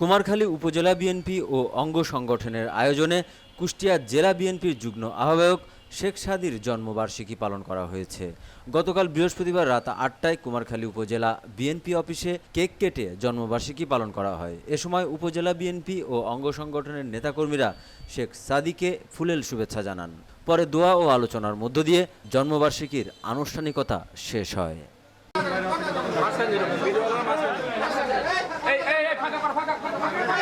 কুমারখালী উপজেলা বিএনপি ও অঙ্গ সংগঠনের আয়োজনে কুষ্টিয়া জেলা বিএনপির যুগ্ম আহ্বায়ক শেখ সাদির জন্মবার্ষিকী পালন করা হয়েছে। গতকাল বৃহস্পতিবার রাত আটটায় কুমারখালী উপজেলা বিএনপি অফিসে কেক কেটে জন্মবার্ষিকী পালন করা হয়। এ সময় উপজেলা বিএনপি ও অঙ্গ সংগঠনের নেতাকর্মীরা শেখ সাদিকে ফুলেল শুভেচ্ছা জানান। পরে দোয়া ও আলোচনার মধ্য দিয়ে জন্মবার্ষিকীর আনুষ্ঠানিকতা শেষ হয় এই এই এই ফাঁকা কর ফাঁকা কর, ফাঁকা কর।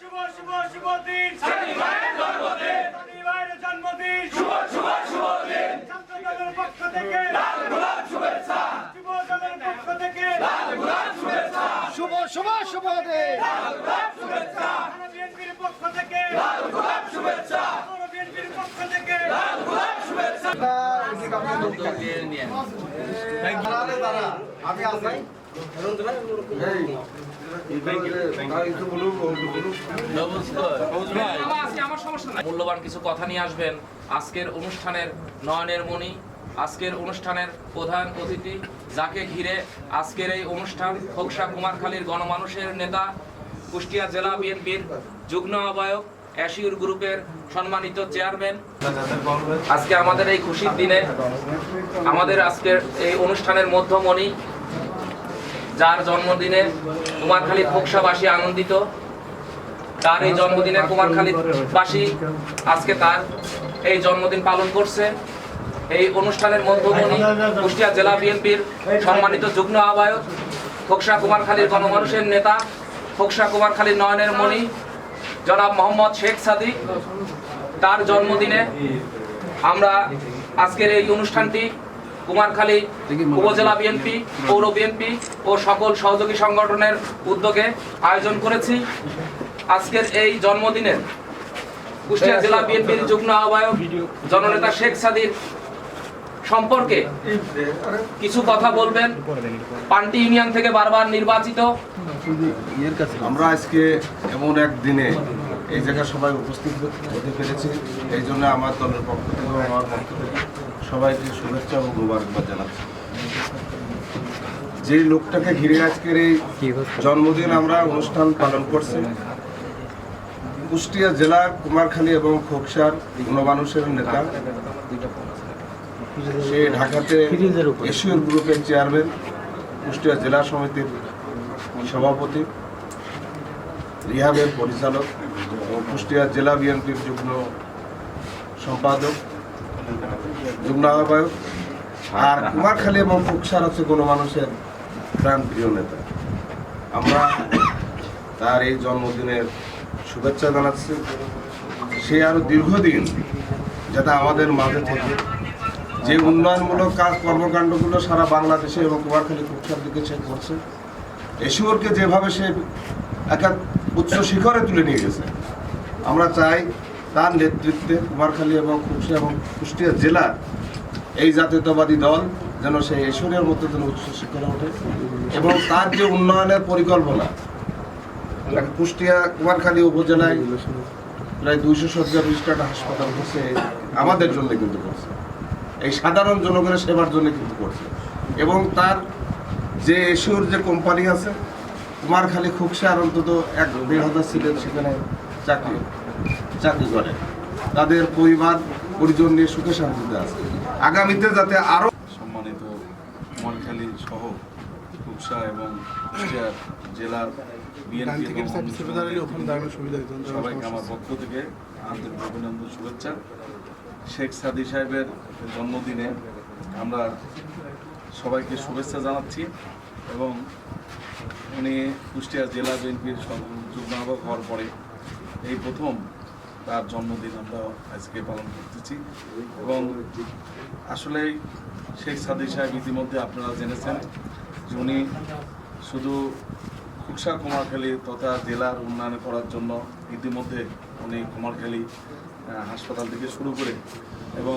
শুভ শুভ শুভ দিন সানি ভাইয়ের জন্মদিন সানি ভাইয়ের জন্মদিন শুভ শুভ শুভ দিন ছাত্র দলের পক্ষ থেকে লাল গোলাপ শুভেচ্ছা যুব দলের পক্ষ থেকে লাল গোলাপ শুভেচ্ছা শুভ শুভ শুভ দিন লাল গোলাপ শুভেচ্ছা বিএনপির পক্ষ থেকে লাল গোলাপ শুভেচ্ছা বিএনপির পক্ষ থেকে লাল গোলাপ শুভেচ্ছা মূল্যবান কিছু কথা নিয়ে আসবেন। আজকের অনুষ্ঠানের নয়নের মণি, আজকের অনুষ্ঠানের প্রধান অতিথি যাকে ঘিরে আজকের এই অনুষ্ঠান খোকসা কুমারখালীর গণমানুষের নেতা, কুষ্টিয়া জেলা বিএনপির যুগ্ম আহ্বায়ক অ্যাসিউর গ্রুপের সম্মানিত চেয়ারম্যান। আজকে আমাদের এই খুশির দিনে আমাদের আজকের এই অনুষ্ঠানের মধ্যমণি যার জন্মদিনে কুমারখালী খোকসাবাসী আনন্দিত তার এই জন্মদিনে কুমারখালীবাসী আজকে তার এই জন্মদিন পালন করছে। এই অনুষ্ঠানের মধ্যমণি কুষ্টিয়া জেলা বিএনপির সম্মানিত যুগ্ম আহ্বায়ক খোকসা কুমারখালীর গণমানুষের নেতা খোকসা কুমারখালীর নয়নের মণি জনাব মোহাম্মদ শেখ সাদি তার জন্মদিনে আমরা আজকের এই অনুষ্ঠানটি কুমারখালী উপজেলা বিএনপি পৌর বিএনপি ও সকল সহযোগী সংগঠনের উদ্যোগে আয়োজন করেছি। আজকের এই জন্মদিনের কুষ্টিয়া জেলা বিএনপির যুগ্ম আহ্বায়ক জননেতা শেখ সাদির সম্পর্কে কিছু কথা বলবেন। পান্টি ইউনিয়ন থেকে বারবার নির্বাচিত। আমরা আজকে এমন এক দিনে এই জায়গায় সবাই উপস্থিত হতে পেরেছি। এই জন্য আমার দলের পক্ষ থেকে আমার পক্ষ থেকে সবাইকে শুভেচ্ছা এবং মোবারকবাদ জানাচ্ছি। যে লোকটাকে ঘিরে আজকের এই জন্মদিন আমরা অনুষ্ঠান পালন করছি, কুষ্টিয়া জেলার কুমারখালী এবং খোকসার গণমানুষের নেতা, সে ঢাকাতে এশিয়ার গ্রুপের চেয়ারম্যান, কুষ্টিয়া জেলা সমিতির সভাপতি। রিহাবের পরিচালক এবং কুষ্টিয়া জেলা বিএনপির যুগ্ম সম্পাদক, যুগ্ম আহ্বায়ক আর কুমারখালী এবং ফুকসার হচ্ছে কোনো মানুষের প্রাণ প্রিয় নেতা। আমরা তার এই জন্মদিনের শুভেচ্ছা জানাচ্ছি। সে আরও দীর্ঘদিন যাতে আমাদের মাঝে থেকে যে উন্নয়নমূলক কাজ কর্মকাণ্ডগুলো সারা বাংলাদেশে এবং কুমারখালী, ফুকসার দিকে সে করছে এশিওরকে যেভাবে সে একটা উচ্চ শিখরে তুলে নিয়ে গেছে। আমরা চাই তার নেতৃত্বে কুমারখালী এবং খুশি এবং কুষ্টিয়া জেলার এই জাতীয়তাবাদী দল যেন সেই এশিয়রের মধ্যে যেন উচ্চ শিখরে ওঠে এবং তার যে উন্নয়নের পরিকল্পনা কুষ্টিয়া কুমারখালী উপজেলায় প্রায় দুইশো শয্যা বিশিষ্ট হাসপাতাল করছে আমাদের জন্য কিন্তু করছে। এই সাধারণ জনগণের সেবার জন্য কিন্তু করছে। এবং তার যে এশিওর যে কোম্পানি আছে কুমারখালী খুকসার অন্তত এক দেড় হাজার ছিলেন সেখানে চাকরি চাকরি করে। তাদের পরিবার পরিজন নিয়ে সুখে শান্তিতে আছে। আগামীতে যাতে আরও সম্মানিত কুমারখালী সহ কুকসা এবং কুষ্টিয়ার জেলার বিএনপি সবাইকে আমার পক্ষ থেকে আন্তরিক অভিনন্দন শুভেচ্ছা। শেখ সাদি সাহেবের জন্মদিনে আমরা সবাইকে শুভেচ্ছা জানাচ্ছি এবং উনি কুষ্টিয়া জেলা বিএনপির যুগ্ম আহ্বায়ক হওয়ার পরে এই প্রথম তার জন্মদিন আমরা আজকে পালন করতেছি। এবং আসলেই শেখ সাদি সাহেব ইতিমধ্যে আপনারা জেনেছেন যে উনি শুধু কুকসা কুমারখালী তথা জেলার উন্নয়ন করার জন্য ইতিমধ্যে উনি কুমারখালী হাসপাতাল থেকে শুরু করে এবং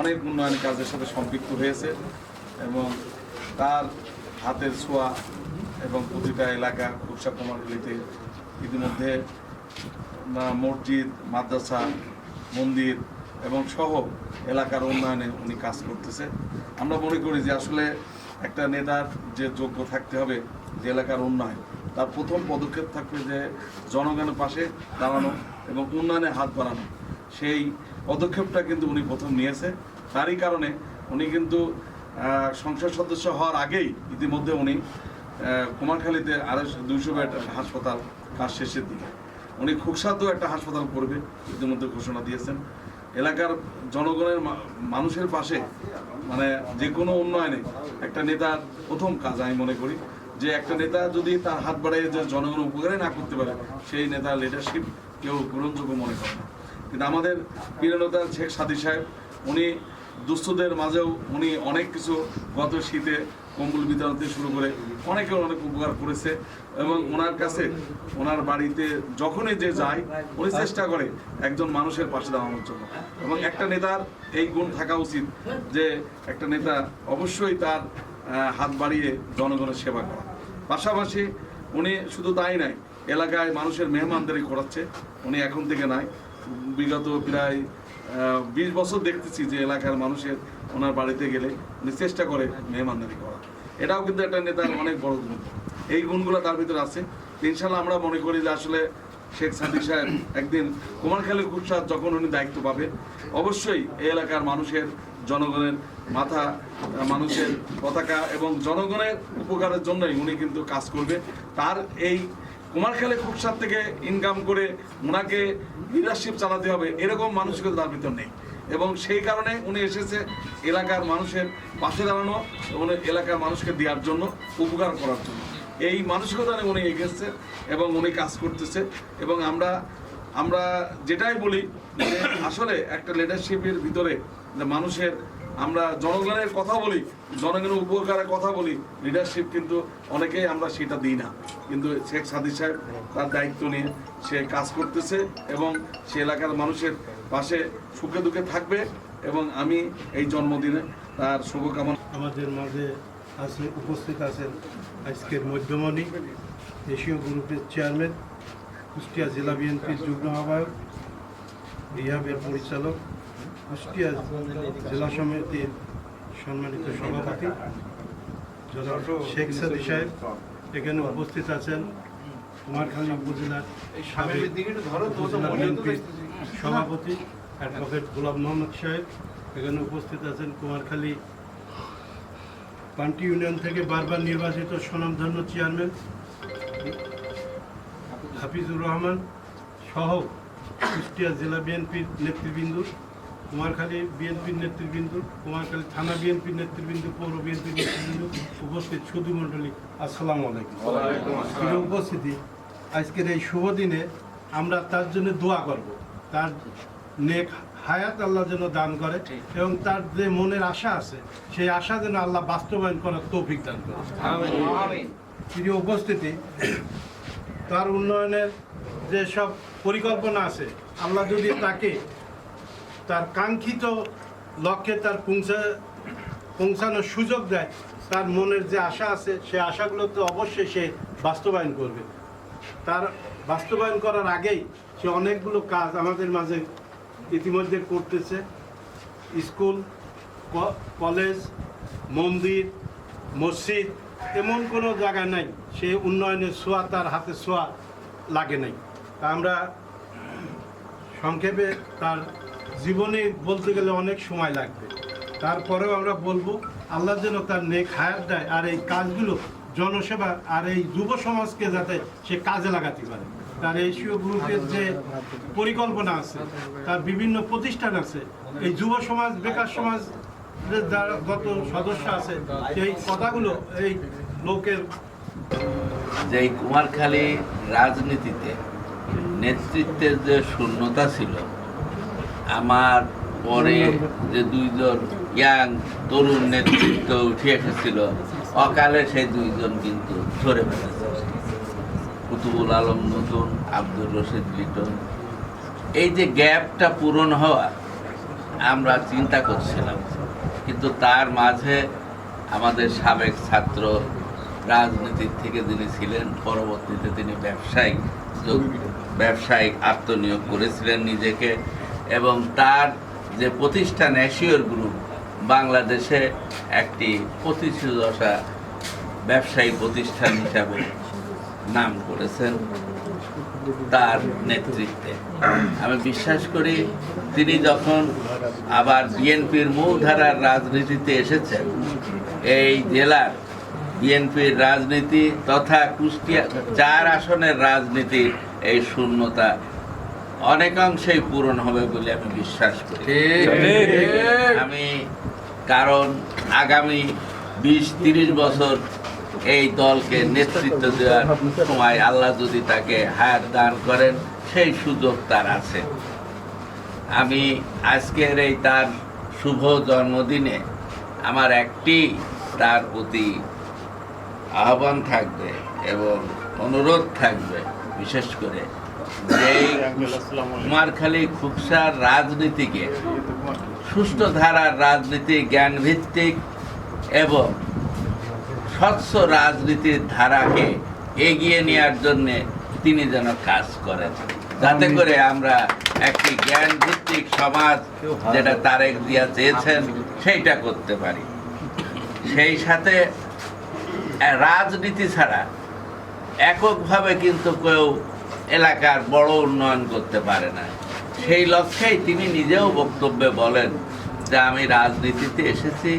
অনেক উন্নয়ন কাজের সাথে সম্পৃক্ত হয়েছে এবং তার হাতের ছোঁয়া এবং প্রতিটা এলাকা কুকসা কুমারখালীতে ইতিমধ্যে মসজিদ, মাদ্রাসা, মন্দির এবং সহ এলাকার উন্নয়নে উনি কাজ করতেছে। আমরা মনে করি যে আসলে একটা নেতার যে যোগ্য থাকতে হবে যে এলাকার উন্নয়ন, তার প্রথম পদক্ষেপ থাকবে যে জনগণের পাশে দাঁড়ানো এবং উন্নয়নে হাত বাড়ানো। সেই পদক্ষেপটা কিন্তু উনি প্রথম নিয়েছে। তারই কারণে উনি কিন্তু সংসদ সদস্য হওয়ার আগেই ইতিমধ্যে উনি কুমারখালীতে আড়াইশো দুইশো বেড হাসপাতাল কাজ শেষের দিকে। উনি খুকসাতেও একটা হাসপাতাল করবে, ইতিমধ্যে ঘোষণা দিয়েছেন। এলাকার জনগণের মানুষের পাশে মানে যে কোনো উন্নয়নে একটা নেতার প্রথম কাজ আমি মনে করি, যে একটা নেতা যদি তার হাত বাড়িয়ে যে জনগণ উপকারে না করতে পারে, সেই নেতার লিডারশিপ কেউ গ্রহণযোগ্য মনে করে না। কিন্তু আমাদের প্রিয় শেখ সাদি সাহেব, উনি দুস্থদের মাঝেও উনি অনেক কিছু গত শীতে কম্বল বিতরণ থেকে শুরু করে অনেকে অনেক উপকার করেছে এবং ওনার কাছে, ওনার বাড়িতে যখনই যে যায়, উনি চেষ্টা করে একজন মানুষের পাশে দাঁড়ানোর জন্য। এবং একটা নেতার এই গুণ থাকা উচিত যে একটা নেতা অবশ্যই তার হাত বাড়িয়ে জনগণের সেবা করা। পাশাপাশি উনি শুধু তাই নাই, এলাকায় মানুষের মেহমানদারি করাচ্ছে। উনি এখন থেকে নাই। বিগত প্রায় বিশ বছর দেখতেছি যে এলাকার মানুষের ওনার বাড়িতে গেলে উনি চেষ্টা করে মেহমানদারি করা। এটাও কিন্তু একটা নেতার অনেক বড় গুণ। এই গুণগুলো তার ভিতরে আছে। ইনশাল্লাহ আমরা মনে করি যে আসলে শেখ সাদি সাহেব একদিন কুমারখালী খুরসাদ যখন উনি দায়িত্ব পাবে অবশ্যই এই এলাকার মানুষের, জনগণের মাথা, মানুষের পতাকা এবং জনগণের উপকারের জন্যই উনি কিন্তু কাজ করবে। তার এই কুমারখালী খুবসাদ থেকে ইনকাম করে ওনাকে লিডারশিপ চালাতে হবে, এরকম মানসিকতা তার ভিতর নেই। এবং সেই কারণে উনি এসেছে এলাকার মানুষের পাশে দাঁড়ানো এবং এলাকার মানুষকে দেওয়ার জন্য, উপকার করার জন্য। এই মানসিকতা উনি এগেছে এবং উনি কাজ করতেছে এবং আমরা আমরা যেটাই বলি আসলে একটা লিডারশিপের ভিতরে মানুষের আমরা জনগণের কথা বলি, জনগণের উপকারের কথা বলি লিডারশিপ কিন্তু অনেকেই আমরা সেটা দিই না। কিন্তু শেখ সাদি সাহেব তার দায়িত্ব নিয়ে সে কাজ করতেছে এবং সে এলাকার মানুষের পাশে সুখে দুঃখে থাকবে এবং আমি এই জন্মদিনে তার শুভকামনা আমাদের মাঝে আছে, উপস্থিত আছেন আজকের মধ্যমণি এশীয় গ্রুপের চেয়ারম্যান, কুষ্টিয়া জেলা বিএনপির যুগ্ম আহ্বায়ক, রিহাবের পরিচালক কুষ্টিয়া জেলা সমিতির সম্মানিত সভাপতি শেখ সাদি সাহেব এখানে উপস্থিত আছেন। কুমারখালী উপজেলার সাবেক সভাপতি অ্যাডভোকেট গোলাম মোহাম্মদ সাহেব এখানে উপস্থিত আছেন। কুমারখালী পান্টি ইউনিয়ন থেকে বারবার নির্বাচিত স্বনামধন্য চেয়ারম্যান হাফিজুর রহমান সহ কুষ্টিয়া জেলা বিএনপির নেতৃবৃন্দ কুমারখালী বিএনপির নেতৃবৃন্দ কুমারখালী থানা বিএনপির নেতৃবৃন্দ পৌর বিএনপির নেতৃবৃন্দ উপস্থিত সুধী মণ্ডলী আসসালামু আলাইকুম। প্রিয় উপস্থিতি আজকের এই শুভ দিনে আমরা তার জন্য দোয়া করব। তার নেক হায়াত আল্লাহ যেন দান করে এবং তার যে মনের আশা আছে সেই আশা যেন আল্লাহ বাস্তবায়ন করার তৌফিক দান করে। প্রিয় উপস্থিতি তার উন্নয়নের যে সব পরিকল্পনা আছে আল্লাহ যদি তাকে তার কাঙ্ক্ষিত লক্ষ্যে তার পৌঁছা পৌঁছানোর সুযোগ দেয়। তার মনের যে আশা আছে, সে আশাগুলো তো অবশ্যই সে বাস্তবায়ন করবে। তার বাস্তবায়ন করার আগেই সে অনেকগুলো কাজ আমাদের মাঝে ইতিমধ্যে করতেছে। স্কুল কলেজ, মন্দির, মসজিদ, এমন কোনো জায়গা নাই, সে উন্নয়নের ছোঁয়া তার হাতে ছোঁয়া লাগে নাই। তা আমরা সংক্ষেপে তার জীবনে বলতে গেলে অনেক সময় লাগবে। তারপরেও আমরা বলব, আল্লাহ যেন তার নেক হায়াত দেয় আর এই কাজগুলো জনসেবা আর এই যুব সমাজকে যাতে সে কাজে লাগাতে পারে। তার এশীয় গ্রুপের যে পরিকল্পনা আছে, তার বিভিন্ন প্রতিষ্ঠান আছে, এই যুব সমাজ, বেকার সমাজ যারা যত সদস্য আছে এই কথাগুলো এই লোকের যে কুমারখালী রাজনীতিতে নেতৃত্বের যে শূন্যতা ছিল আমার পরে যে দুইজন ইয়াং তরুণ নেতৃত্ব উঠে এসেছিল, অকালে সেই দুইজন কিন্তু সরে ফেলেছে। কুতুবুল আলম নতুন, আব্দুর রশিদ লিটন। এই যে গ্যাপটা পূরণ হওয়া, আমরা চিন্তা করছিলাম, কিন্তু তার মাঝে আমাদের সাবেক ছাত্র রাজনীতির থেকে যিনি ছিলেন, পরবর্তীতে তিনি ব্যবসায়িক ব্যবসায়িক আত্মনিয়োগ করেছিলেন নিজেকে। এবং তার যে প্রতিষ্ঠান অ্যাসিওর গ্রুপ বাংলাদেশে একটি প্রতিষ্ঠিতশা ব্যবসায়ী প্রতিষ্ঠান হিসাবে নাম করেছেন তার নেতৃত্বে। আমি বিশ্বাস করি তিনি যখন আবার বিএনপির মূলধারার রাজনীতিতে এসেছেন, এই জেলার বিএনপির রাজনীতি তথা কুষ্টিয়া চার আসনের রাজনীতির এই শূন্যতা অনেকাংশেই পূরণ হবে বলে আমি বিশ্বাস করি। আমি কারণ আগামী বিশ তিরিশ বছর এই দলকে নেতৃত্ব দেওয়ার সময় আল্লাহ যদি তাকে হায়াত দান করেন সেই সুযোগ তার আছে। আমি আজকের এই তার শুভ জন্মদিনে আমার একটি তার প্রতি আহ্বান থাকবে এবং অনুরোধ থাকবে বিশেষ করে কুমারখালী খুবসার রাজনীতিকে সুষ্ঠু ধারার রাজনীতি জ্ঞানভিত্তিক এবং স্বচ্ছ রাজনীতির ধারাকে এগিয়ে নেওয়ার জন্য তিনি যেন কাজ করেন। যাতে করে আমরা একটি জ্ঞান ভিত্তিক সমাজ যেটা তারেক দিয়া চেয়েছেন সেইটা করতে পারি। সেই সাথে রাজনীতি ছাড়া এককভাবে কিন্তু কেউ এলাকার বড় উন্নয়ন করতে পারে না। সেই লক্ষ্যেই তিনি নিজেও বক্তব্যে বলেন যে, আমি রাজনীতিতে এসেছি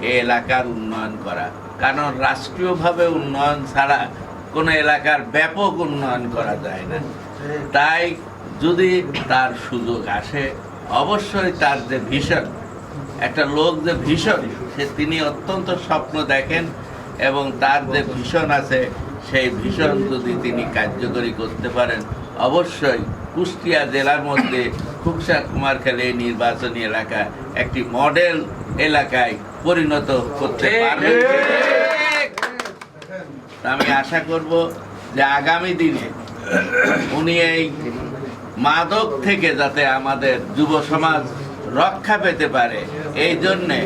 এই এলাকার উন্নয়ন করা। কারণ রাষ্ট্রীয়ভাবে উন্নয়ন ছাড়া কোনো এলাকার ব্যাপক উন্নয়ন করা যায় না। তাই যদি তার সুযোগ আসে, অবশ্যই তার যে ভীষণ, একটা লোক যে ভীষণ, সে তিনি অত্যন্ত স্বপ্ন দেখেন এবং তার যে ভীষণ আছে সেই ভীষণ যদি তিনি কার্যকরী করতে পারেন অবশ্যই কুষ্টিয়া জেলার মধ্যে খুকসা কুমারখালী এই নির্বাচনী এলাকা একটি মডেল এলাকায় পরিণত করতে পারবে আমি আশা করব যে আগামী দিনে উনি এই মাদক থেকে যাতে আমাদের যুব সমাজ রক্ষা পেতে পারে এই জন্যে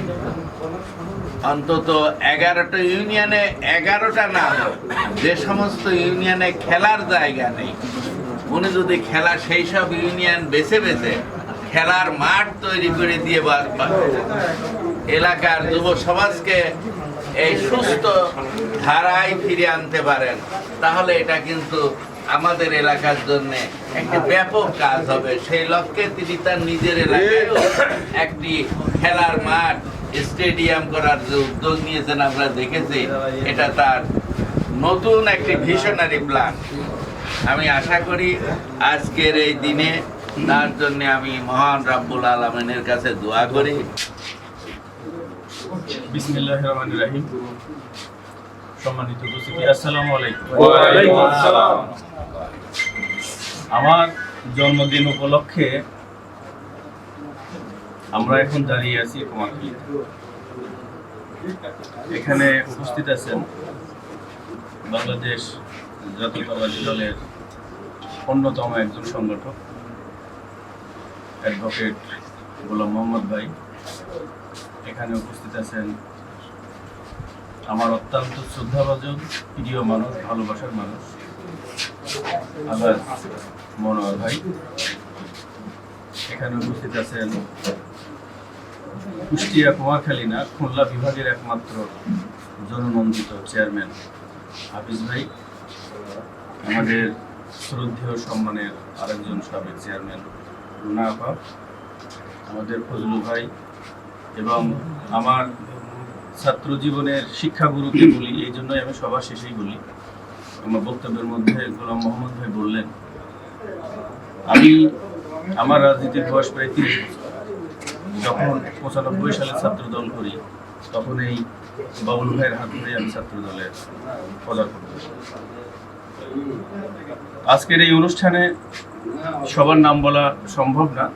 অন্তত এগারোটা ইউনিয়নে এগারোটা না যে সমস্ত ইউনিয়নে খেলার জায়গা নেই, উনি যদি খেলা সেই সব ইউনিয়ন বেছে বেছে খেলার মাঠ তৈরি করে দিয়ে এলাকার যুব সমাজকে এই সুস্থ ধারায় ফিরে আনতে পারেন, তাহলে এটা কিন্তু আমাদের এলাকার জন্য একটি ব্যাপক কাজ হবে। সেই লক্ষ্যে তিনি তার নিজের এলাকায় একটি খেলার মাঠ স্টেডিয়াম করার যে উদ্যোগ নিয়েছেন আমরা দেখেছি এটা তার নতুন একটি ভিশনারি প্ল্যান আমি আশা করি আজকের এই দিনে তার জন্য আমি মহান রাব্বুল আলমিনের কাছে দোয়া করি। বিসমিল্লাহ রহমান রাহিম। সম্মানিত উপস্থিতি আসসালামু আলাইকুম। আমার জন্মদিন উপলক্ষে আমরা এখন দাঁড়িয়ে আছি কুমারখালীতে এখানে উপস্থিত আছেন বাংলাদেশ জাতীয়তাবাদী দলের অন্যতম একজন সংগঠক, অ্যাডভোকেট গোলাম মোহাম্মদ ভাই। এখানে উপস্থিত আছেন আমার অত্যন্ত শ্রদ্ধাভাজন প্রিয় মানুষ, ভালোবাসার মানুষ আবার মনোহর ভাই। এখানে উপস্থিত আছেন কুষ্টিয়া কুমারখালী না, খুলনা বিভাগের একমাত্র জননন্দিত চেয়ারম্যান হাফিজ ভাই, আমাদের শ্রদ্ধেয় সম্মানের আরেকজন সাবেক চেয়ারম্যান রুনা আপা, আমাদের ফজলু ভাই এবং আমার ছাত্র জীবনের শিক্ষাগুরুকে বলি, এই জন্যই আমি সবার শেষেই বলি, আমার বক্তব্যের মধ্যে গোলাম মোহাম্মদ ভাই বললেন, আমি, আমার রাজনীতির বয়স প্রায় তিরিশ যখন পঁচানব্বই সালে ছাত্রদল করি, তখন এই বাবুল ভাইয়ের হাত ধরে আমি ছাত্র দলের পদার্পণ করি। আজকের এই অনুষ্ঠানে সবার নাম বলা সম্ভব না,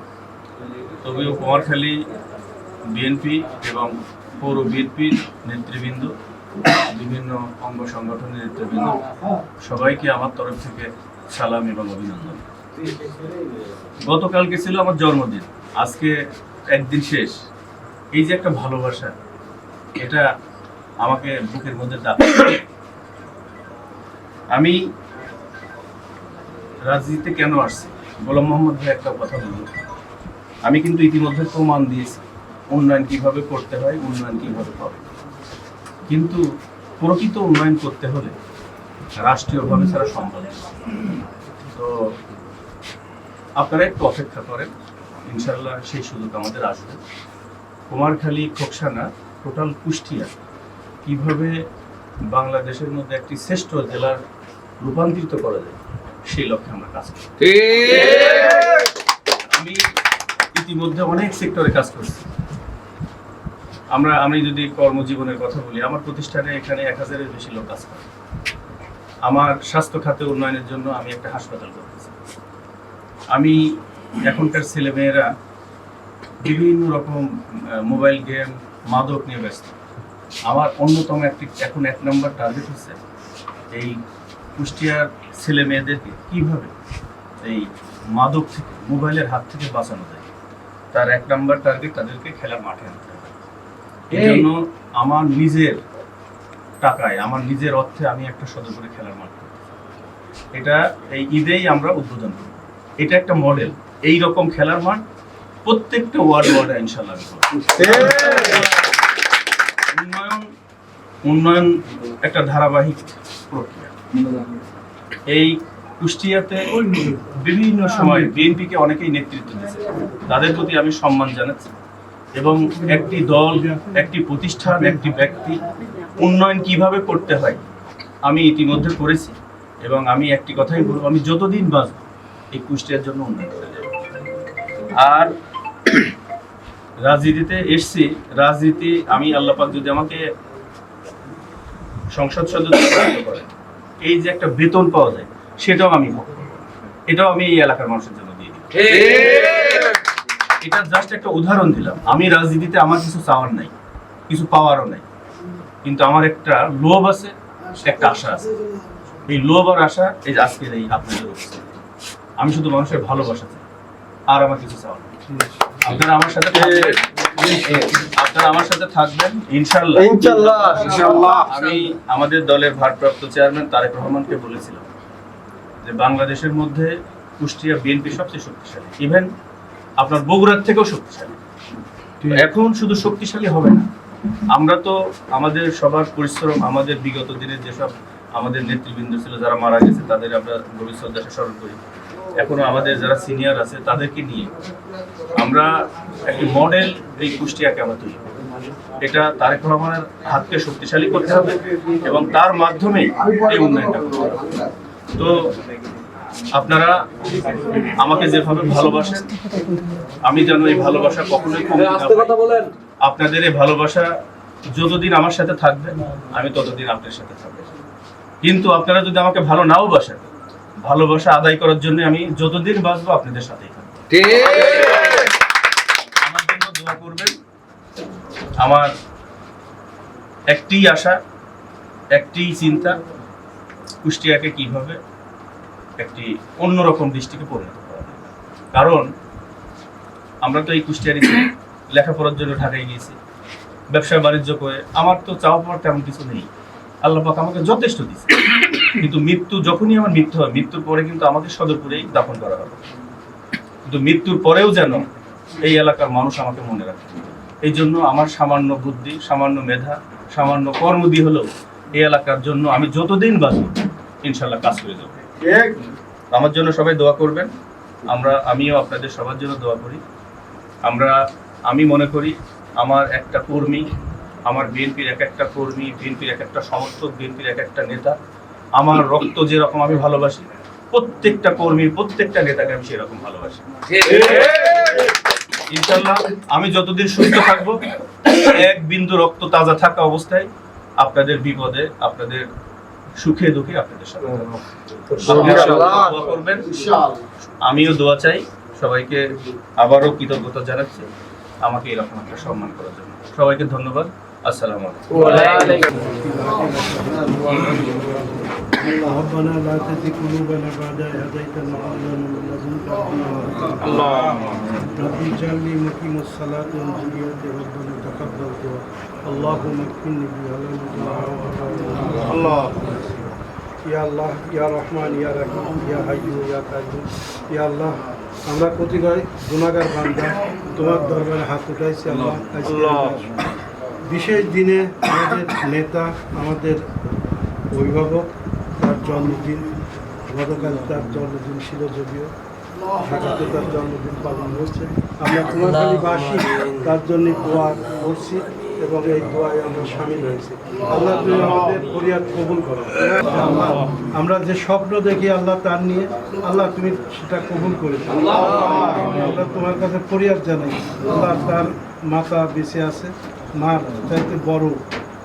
তবেও কুমারখালী বিএনপি এবং পৌর বিএনপির নেতৃবৃন্দ, বিভিন্ন অঙ্গ সংগঠনের নেতৃবৃন্দ, সবাইকে আমার তরফ থেকে সালাম এবং অভিনন্দন। গতকালকে ছিল আমার জন্মদিন। আজকে একদিন শেষ। এই যে একটা ভালোবাসা, এটা আমাকে বুকের মধ্যে দাপ আমি রাজনীতিতে কেন আসছি? গোলাম মোহাম্মদ ভাই একটা কথা বলব আমি কিন্তু ইতিমধ্যে প্রমাণ দিয়েছি, উন্নয়ন কীভাবে করতে হয়, উন্নয়ন কীভাবে করে কিন্তু প্রকৃত উন্নয়ন করতে হলে রাষ্ট্রীয়ভাবে ছাড়া সম্ভব। তো আপনারা একটু অপেক্ষা করেন। ইনশাল্লাহ সেই সুযোগ আমাদের আসবে। কুমারখালী, খোকসানা, টোটাল কুষ্টিয়া কীভাবে বাংলাদেশের মধ্যে একটি শ্রেষ্ঠ জেলার রূপান্তরিত করা যায়, সেই লক্ষ্যে আমরা কাজ আমি ইতিমধ্যে অনেক সেক্টরে কাজ করছি। আমরা, আমি যদি কর্মজীবনের কথা বলি, আমার প্রতিষ্ঠানে এখানে এক হাজারের বেশি লোক কাজ করে। আমার স্বাস্থ্য খাতে উন্নয়নের জন্য আমি একটা হাসপাতাল করতেছি। আমি এখনকার ছেলেমেয়েরা বিভিন্ন রকম মোবাইল গেম মাদক নিয়ে ব্যস্ত। আমার অন্যতম একটি এখন এক নম্বর টার্গেট হচ্ছে এই কুষ্টিয়ার ছেলে মেয়েদেরকে কীভাবে এই মাদক থেকে মোবাইলের হাত থেকে বাঁচানো যায়। তার এক নম্বর টার্গেট তাদেরকে খেলার মাঠে আনতে হবে। এই জন্য আমার নিজের টাকায় আমার নিজের অর্থে আমি একটা সদর করে খেলার মাঠ। এটা এই ঈদেই আমরা উদ্বোধন করব। এটা একটা মডেল এই রকম খেলার মাঠ প্রত্যেকটা ওয়ার্ড ওয়ার্ডে ইনশাল্লাহ উন্নয়ন উন্নয়ন একটা ধারাবাহিক প্রক্রিয়া। এই কুষ্টিয়াতে বিভিন্ন সময় বিএনপিকে অনেকেই নেতৃত্ব দিয়েছে। তাদের প্রতি আমি সম্মান জানাচ্ছি। এবং একটি দল, একটি প্রতিষ্ঠান, একটি ব্যক্তি উন্নয়ন কীভাবে করতে হয়, আমি ইতিমধ্যে করেছি। এবং আমি একটি কথাই বলব, আমি যতদিন বাঁচব, এই কুষ্টিয়ার জন্য উন্নয়ন করে আর রাজনীতিতে এসছি। রাজনীতি আমি আল্লাপাক যদি আমাকে সংসদ সদস্য এই যে একটা বেতন পাওয়া যায় সেটাও আমি এটাও আমি এই এলাকার মানুষের জন্য দিয়ে দিই এটা জাস্ট একটা উদাহরণ দিলাম। আমি রাজনীতিতে আমার কিছু চাওয়ার নাই কিছু পাওয়ারও নাই। কিন্তু আমার একটা লোভ আছে একটা আশা আছে। এই লোভ আর আশা এই যে আজকের এই আপনাদের আমি শুধু মানুষের ভালোবাসা চাই। আর আমার কিছু চাওয়ার নেই। আপনারা আমার সাথে আপনারা আমার সাথে থাকবেন? ইনশাল্লাহ ইনশাল্লাহ ইনশাল্লাহ আমি আমাদের দলের ভারপ্রাপ্ত চেয়ারম্যান তারেক রহমানকে বলেছিলাম যে বাংলাদেশের মধ্যে কুষ্টিয়া বিএনপি সবচেয়ে শক্তিশালী। ইভেন আপনার বগুড়ার থেকেও শক্তিশালী। এখন শুধু শক্তিশালী হবে না। আমরা তো আমাদের সবার পরিশ্রম আমাদের বিগত দিনের যেসব আমাদের নেতৃবৃন্দ ছিল যারা মারা গেছে তাদের আমরা গভীর শ্রদ্ধা স্মরণ করি। এখনও আমাদের যারা সিনিয়র আছে তাদেরকে নিয়ে আমরা একটি মডেল এই কুষ্টিয়াকে আমরা তৈরি। এটা তারেক রহমানের হাতকে শক্তিশালী করতে হবে এবং তার মাধ্যমে এই উন্নয়নটা করতে হবে। তো আপনারা আমাকে যেভাবে ভালোবাসেন আমি যেন এই ভালোবাসা কখনোই আপনাদের এই ভালোবাসা যতদিন আমার সাথে থাকবে আমি ততদিন আপনার সাথে থাকব। কিন্তু আপনারা যদি আমাকে ভালো নাও বাসেন ভালোবাসা আদায় করার জন্য আমি যতদিন বাঁচবো আপনাদের সাথেই থাকব। আমার জন্য দোয়া করবেন। আমার একটি আশা একটি চিন্তা কুষ্টিয়াকে কীভাবে একটি অন্যরকম দৃষ্টিকে পরিণত করা কারণ আমরা তো এই কুষ্টিয়ারি লেখাপড়ার জন্য ঢাকায় গিয়েছি ব্যবসা বাণিজ্য করে। আমার তো চাওয়া পাওয়ার তেমন কিছু নেই। আল্লাহ পাক আমাকে যথেষ্ট দিচ্ছে কিন্তু মৃত্যু যখনই আমার মৃত্যু হয় মৃত্যুর পরে কিন্তু আমাকে সদরপুরেই দাফন করা হবে। কিন্তু মৃত্যুর পরেও যেন এই এলাকার মানুষ আমাকে মনে রাখে। এই জন্য আমার সামান্য বুদ্ধি সামান্য মেধা সামান্য কর্ম দিয়ে হলেও এই এলাকার জন্য আমি যতদিন বাঁচব ইনশাল্লাহ কাজ করে যাব। আমার জন্য সবাই দোয়া করবেন। আমরা আমিও আপনাদের সবার জন্য দোয়া করি। আমরা আমি মনে করি আমার একটা কর্মী আমার বিএনপির এক একটা কর্মী বিএনপির এক একটা সমর্থক বিএনপির এক একটা নেতা আমার রক্ত যেরকম আমি ভালোবাসি প্রত্যেকটা কর্মী প্রত্যেকটা নেতাকে আমি সেরকম ভালোবাসি। ইনশাল্লাহ আমি যতদিন সুস্থ থাকব এক বিন্দু রক্ত তাজা থাকা অবস্থায় আপনাদের বিপদে আপনাদের সুখে দুঃখে আপনাদের সাথে করবেন। আমিও দোয়া চাই সবাইকে আবারও কৃতজ্ঞতা জানাচ্ছি। আমাকে এরকম একটা সম্মান করার জন্য। সবাইকে ধন্যবাদ। আসসালামু আলাইকুম। ربنا لا تزغ قلوبنا بعد إذ هديتنا وهب لنا من لدنك رحمة وهب رب اجعلني مقيم الصلاة وذريتي ربنا تقبل دعاء اللهم اكفني بحلالك الله يا الله يا رحمن يا رحيم يا حي يا قيوم يا الله আমরা প্রতিগায় গুণাগার বান্দা তোমার দরবারে হাত উঠাইছি আল্লাহ আজকে বিশেষ দিনে আমাদের নেতা আমাদের অভিভাবক তার জন্মদিন, গতকাল তার জন্মদিন ছিল যদিও ঢাকাতে তার জন্মদিন পালন হচ্ছে আমরা কুমারখালীবাসী তার জন্য দোয়া করছি এবং এই দোয়ায় আমরা সামিল হয়েছি। আল্লাহ তুমি আমাদের ফরিয়াদ কবুল করো। আমরা যে স্বপ্ন দেখি আল্লাহ তার নিয়ে, আল্লাহ তুমি সেটা কবুল করেছ। আমরা তোমার কাছে ফরিয়াদ জানাই, আল্লাহ তার মাতা বেঁচে আছে, মার চাইতে বড়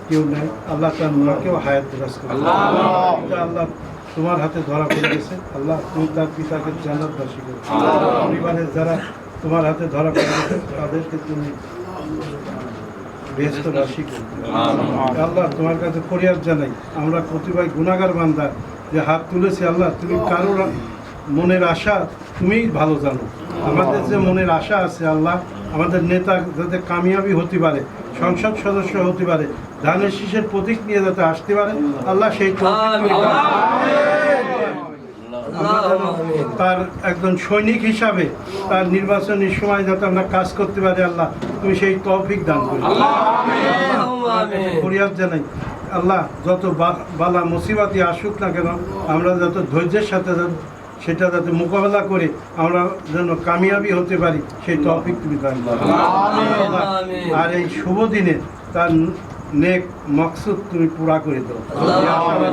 কেউ নাই। আল্লাহ তার মাকেও হায়াত বিরাজ করে আল্লাহ। তোমার হাতে ধরা পড়ে গেছে আল্লাহ তুমি তার পিতাকে জান্নাত বাসী করো। পরিবারের যারা তোমার হাতে ধরা পড়ে গেছে তাদেরকে তুমি বেহস্ত রাশি করো। আল্লাহ। তোমার কাছে ফরিয়াদ জানাই আমরা প্রতিভায় গুণাগার বান্দা যে হাত তুলেছি আল্লাহ তুমি কারোর মনের আশা তুমিই ভালো জানো। আমাদের যে মনের আশা আছে আল্লাহ আমাদের নেতা যাতে কামিয়াবি হতে পারে সংসদ সদস্য হতে পারে ধানের শীষের প্রতীক নিয়ে যাতে আসতে পারে আল্লাহ সেই তার একজন সৈনিক হিসাবে তার নির্বাচনের সময় যাতে আমরা কাজ করতে পারি আল্লাহ তুমি সেই তৌফিক দান করি ফরিয়াদ জানাই আল্লাহ যত বালা মুসিবাতি আসুক না কেন আমরা যত ধৈর্যের সাথে সেটা যাতে মোকাবেলা করে আমরা যেন কামিয়াবি হতে পারি সেই টপিক তুমি দান আর এই শুভ দিনে তার নেক মকসুদ তুমি পুরা করে দাও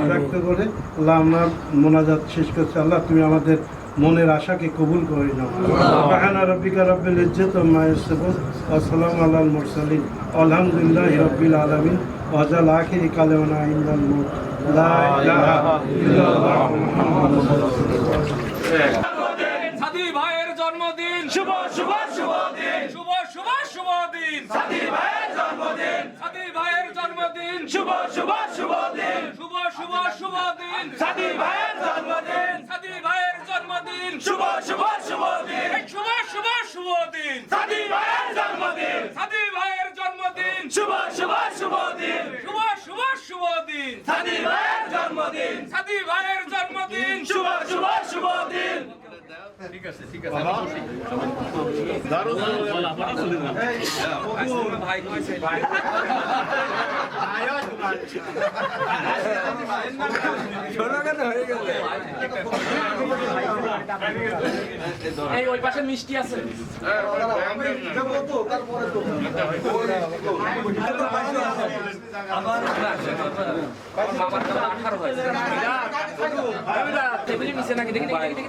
ব্যক্ত করে আল্লাহ আমরা মোনাজাত শেষ করছি আল্লাহ তুমি আমাদের মনের আশাকে কবুল করে নাও। সুবহান রাব্বিকা রাব্বিল ইজ্জাতি আম্মা ইয়াসিফুন ওয়া সালামু আলাল মুরসালিন। আলহামদুলিল্লাহি রাব্বিল আলামিন। ওয়া জাল আখিরি কালামানা ইনদাল মুত লা ইলাহা ইল্লাল্লাহ মুহাম্মাদুর রাসূলুল্লাহ। সাদী ভাইয়ের জন্মদিন। শুভ শুভ শুভ দিন। শুভ শুভ শুভ দিন। সাদী ভাইয়ের জন্মদিন। ভাইয়ের জন্মদিন। শুভ শুভ শুভ দিন। শুভ শুভ শুভ দিন। সাদী ভাইয়ের জন্মদিন। সাদী ভাইয়ের জন্মদিন শুভ শুভ শুভ দিন। শুভ শুভ শুভ দিন। সাদী ভাইয়ের জন্মদিন। সাদি ভাইয়ের জন্মদিন। শুভ শুভ শুভ দিন। শুভ শুভ শুভ দিন। সাদী ভাইয়ের জন্মদিন। সাদি ভাইয়ের জন্মদিন। শুভ শুভ শুভ দিন। ভাই কইছে ভাই। এই ওই পাশে মিষ্টি আছে। মামার আঠারো হয়েছে। নাকি? দেখি দেখি দেখি দেখি।